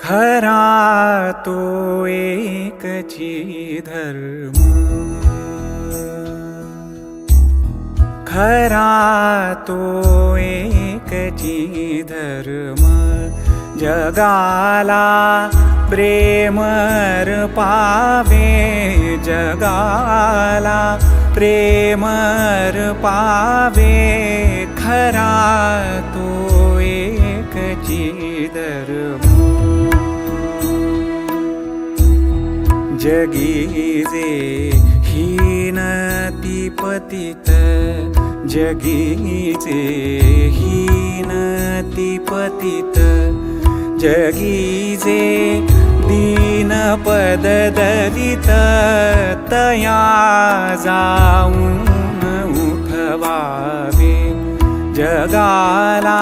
खरा तो एकची धर्म खरा तो एकची धर्म जगाला प्रेमर पावे जगाला प्रेमर पावे खरा तो एकची धर्म जगीजे हीनती पतित हीन हीनती पतित जगीजे दीनपद दलित तया जाऊन उठवावे जगाला